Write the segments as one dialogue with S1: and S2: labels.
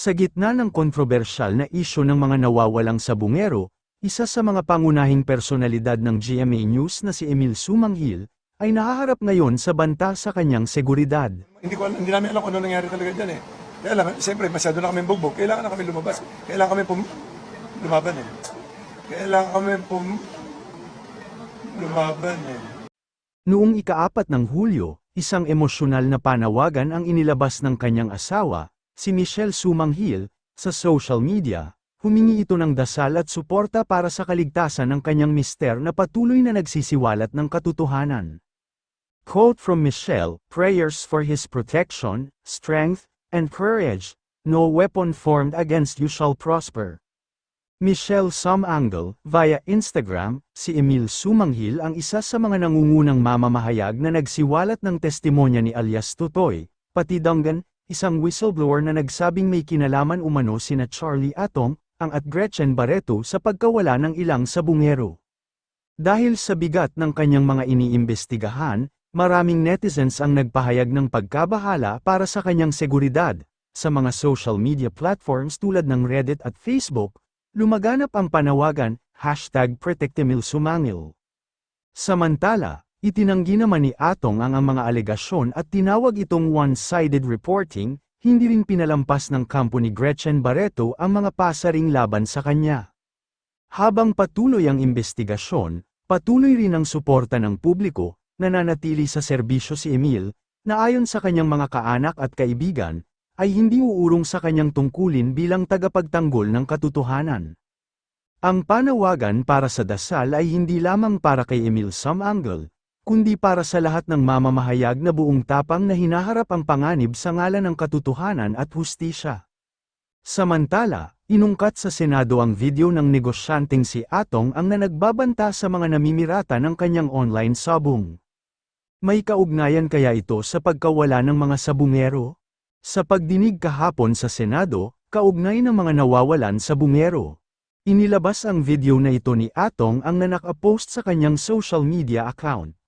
S1: Sa gitna ng kontrobersyal na isyo ng mga nawawalang sabungero, isa sa mga pangunahing personalidad ng GMA News na si Emil Sumanghil, ay nahaharap ngayon sa banta sa kanyang seguridad.
S2: Hindi ko hindi namin alam kung ano nangyari talaga diyan eh. Kaya lang, siyempre masyado na kami bugbog. Kailangan na kami lumabas. Kailangan kami pum lumaban eh. Kailangan kami pum lumaban eh.
S1: Noong ikaapat ng Hulyo, isang emosyonal na panawagan ang inilabas ng kanyang asawa, si Michelle Sumanghil, sa social media. Humingi ito ng dasal at suporta para sa kaligtasan ng kanyang mister na patuloy na nagsisiwalat ng katotohanan. Quote from Michelle, Prayers for his protection, strength, and courage, no weapon formed against you shall prosper. Michelle Sumangle, via Instagram, si Emil Sumanghil ang isa sa mga nangungunang mamamahayag na nagsiwalat ng testimonya ni alias Tutoy, pati Dungan, isang whistleblower na nagsabing may kinalaman umano sina Charlie Atong, ang at Gretchen Barreto sa pagkawala ng ilang sabungero. Dahil sa bigat ng kanyang mga iniimbestigahan, maraming netizens ang nagpahayag ng pagkabahala para sa kanyang seguridad. Sa mga social media platforms tulad ng Reddit at Facebook, lumaganap ang panawagan, hashtag ProtectEmilSumangil. Samantala, itinanggi naman ni Atong ang, ang mga alegasyon at tinawag itong one-sided reporting, hindi rin pinalampas ng kampo ni Gretchen Barreto ang mga pasaring laban sa kanya. Habang patuloy ang investigasyon, patuloy rin ang suporta ng publiko, nananatili sa serbisyo si Emil, na ayon sa kanyang mga kaanak at kaibigan, ay hindi uurong sa kanyang tungkulin bilang tagapagtanggol ng katotohanan. Ang panawagan para sa dasal ay hindi lamang para kay Emil Sumangle, kundi para sa lahat ng mamamahayag na buong tapang na hinaharap ang panganib sa ngalan ng katotohanan at hustisya. Samantala, inungkat sa Senado ang video ng negosyanteng si Atong ang na nagbabanta sa mga namimirata ng kanyang online sabong. May kaugnayan kaya ito sa pagkawala ng mga sabungero? Sa pagdinig kahapon sa Senado, kaugnay ng mga nawawalan sa bungero. Inilabas ang video na ito ni Atong ang nanakapost sa kanyang social media account.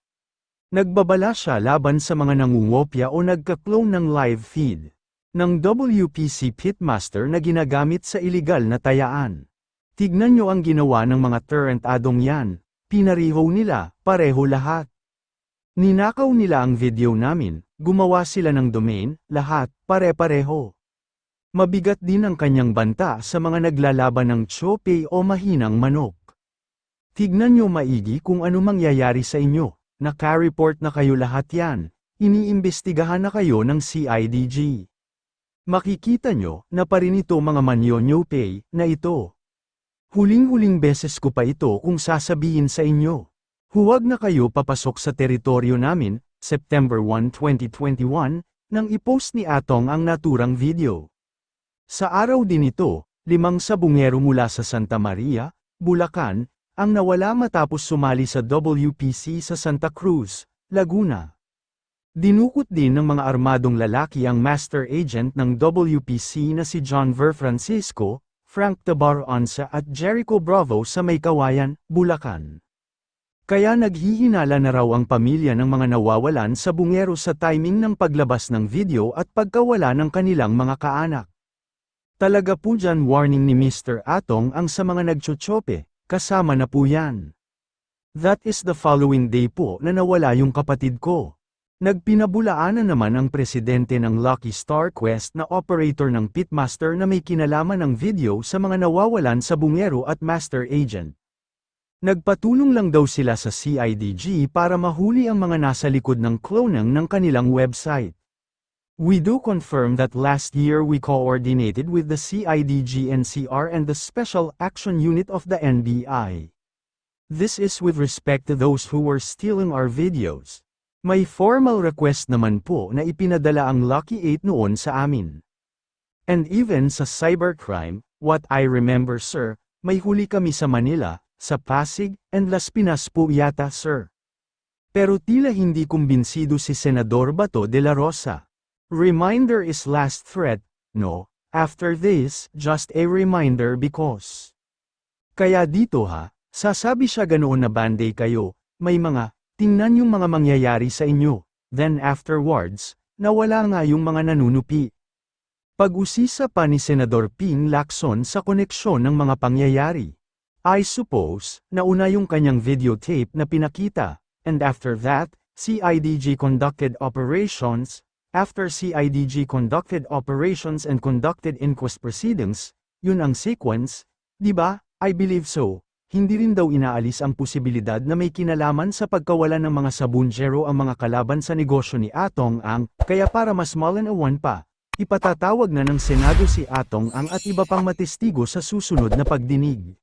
S1: Nagbabala siya laban sa mga nangungopya o nagka-clone ng live feed ng WPC Pitmaster na ginagamit sa iligal na tayaan. Tignan nyo ang ginawa ng mga torrent adong yan, pinariho nila, pareho lahat. Ninakaw nila ang video namin, gumawa sila ng domain, lahat, pare-pareho. Mabigat din ang kanyang banta sa mga naglalaban ng chope o mahinang manok. Tignan nyo maigi kung ano mangyayari sa inyo, naka-report na kayo lahat yan, iniimbestigahan na kayo ng CIDG. Makikita nyo na pa rin ito mga manyonyo pay na ito. Huling-huling beses ko pa ito kung sasabihin sa inyo. Huwag na kayo papasok sa teritoryo namin, September 1, 2021, nang ipost ni Atong ang naturang video. Sa araw din ito, limang sabungero mula sa Santa Maria, Bulacan, ang nawala matapos sumali sa WPC sa Santa Cruz, Laguna. Dinukot din ng mga armadong lalaki ang master agent ng WPC na si John Ver Francisco, Frank Tabar Onsa at Jericho Bravo sa Maykawayan, Bulacan. Kaya naghihinala na raw ang pamilya ng mga nawawalan sa bungero sa timing ng paglabas ng video at pagkawala ng kanilang mga kaanak. Talaga po dyan warning ni Mr. Atong ang sa mga nagtsotsope, kasama na po yan. That is the following day po na nawala yung kapatid ko. Nagpinabulaanan naman ang presidente ng Lucky Star Quest na operator ng Pitmaster na may kinalaman ng video sa mga nawawalan sa bungero at master agent. Nagpatulong lang daw sila sa CIDG para mahuli ang mga nasa likod ng cloning ng kanilang website. We do confirm that last year we coordinated with the CIDG NCR and the Special Action Unit of the NBI. This is with respect to those who were stealing our videos. May formal request naman po na ipinadala ang Lucky 8 noon sa amin. And even sa cybercrime, what I remember sir, may huli kami sa Manila, sa Pasig, and Las Pinas po yata sir. Pero tila hindi kumbinsido si Senador Bato de la Rosa. Reminder is last threat, no, after this, just a reminder because. Kaya dito ha, sasabi siya ganoon na banday kayo, may mga, tingnan yung mga mangyayari sa inyo, then afterwards, nawala nga yung mga nanunupi. Pag-usisa pa ni Senador Ping Lacson sa koneksyon ng mga pangyayari. I suppose, nauna yung kanyang videotape na pinakita, and after that, CIDG conducted operations, after CIDG conducted operations and conducted inquest proceedings, yun ang sequence, di ba? I believe so. Hindi rin daw inaalis ang posibilidad na may kinalaman sa pagkawala ng mga sabunjero ang mga kalaban sa negosyo ni Atong Ang, kaya para mas malinawan pa, ipatatawag na ng Senado si Atong Ang at iba pang matestigo sa susunod na pagdinig.